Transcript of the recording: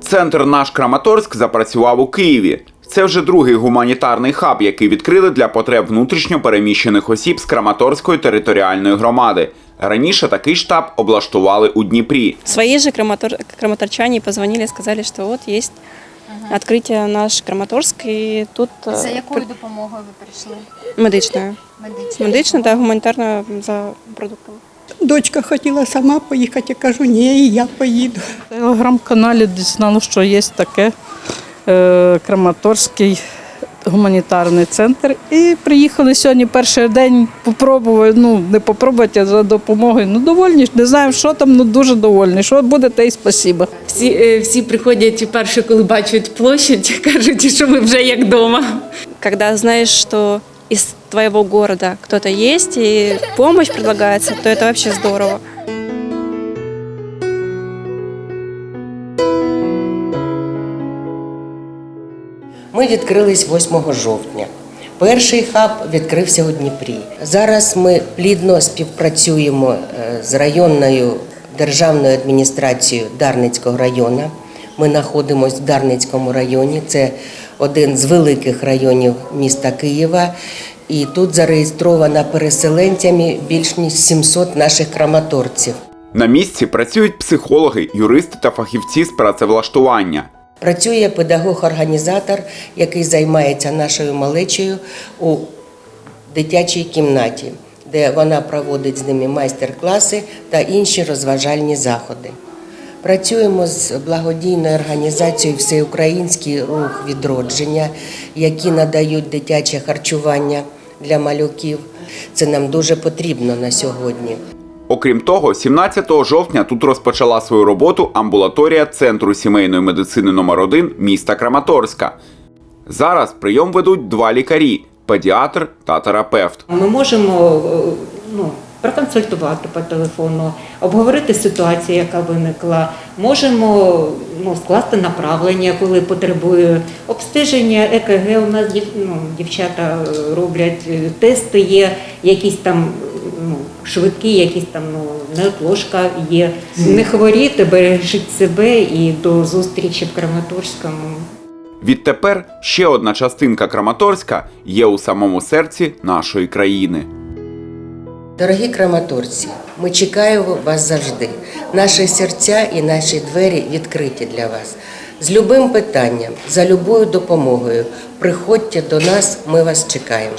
Центр наш Краматорськ запрацював у Києві. Це вже другий гуманітарний хаб, який відкрили для потреб внутрішньо переміщених осіб з Краматорської територіальної громади. Раніше такий штаб облаштували у Дніпрі. Свои же краматор... краматорчане позвонили, сказали, что вот есть открытие наш Краматорск, и тут э, За якою допомогою ви прийшли? медичная. Медична. Медична та гуманітарна за продуктами. Дочка хотіла сама поїхати, я кажу, ні, я поїду. В телеграм-каналі дізнала, що є таке е, Краматорський гуманітарний центр. І приїхали сьогодні перший день, попробувати, ну не попробувати, а за допомогою. Ну, довольні, не знаю, що там, ну дуже довольні. Що буде, те й спасіба. Всі, е, всі приходять перше, коли бачать площадь, кажуть, що ми вже як вдома. Когда знаешь, что из твоего города кто-то есть и помощь предлагается, то это вообще здорово. Ми відкрились 8 жовтня. Перший хаб відкрився у Дніпрі. Зараз ми плідно співпрацюємо е, з районною державною адміністрацією Дарницького району. Ми знаходимося в Дарницькому районі. Це один з великих районів міста Києва. І тут зареєстровано переселенцями більш ніж 700 наших краматорців. На місці працюють психологи, юристи та фахівці з працевлаштування. Працює педагог-організатор, який займається нашою малечею у дитячій кімнаті, де вона проводить з ними майстер-класи та інші розважальні заходи. Працюємо з благодійною організацією Всеукраїнський рух відродження, які надають дитяче харчування для малюків. Це нам дуже потрібно на сьогодні. Окрім того, 17 жовтня тут розпочала свою роботу амбулаторія Центру сімейної медицини номер 1 міста Краматорська. Зараз прийом ведуть два лікарі педіатр та терапевт. Ми можемо е, ну, проконсультувати по телефону, обговорити ситуацію, яка виникла. Можемо ну, скласти направлення, коли потребує обстеження, ЕКГ. У нас ну, дівчата роблять е, тести, є якісь там ну, швидкі, якісь там ну, неотложка є. Не хворіти, бережіть себе і до зустрічі в Краматорському. Відтепер ще одна частинка Краматорська є у самому серці нашої країни. Дорогі краматорці, ми чекаємо вас завжди. Наші серця і наші двері відкриті для вас. З любим питанням, за любою допомогою. Приходьте до нас, ми вас чекаємо.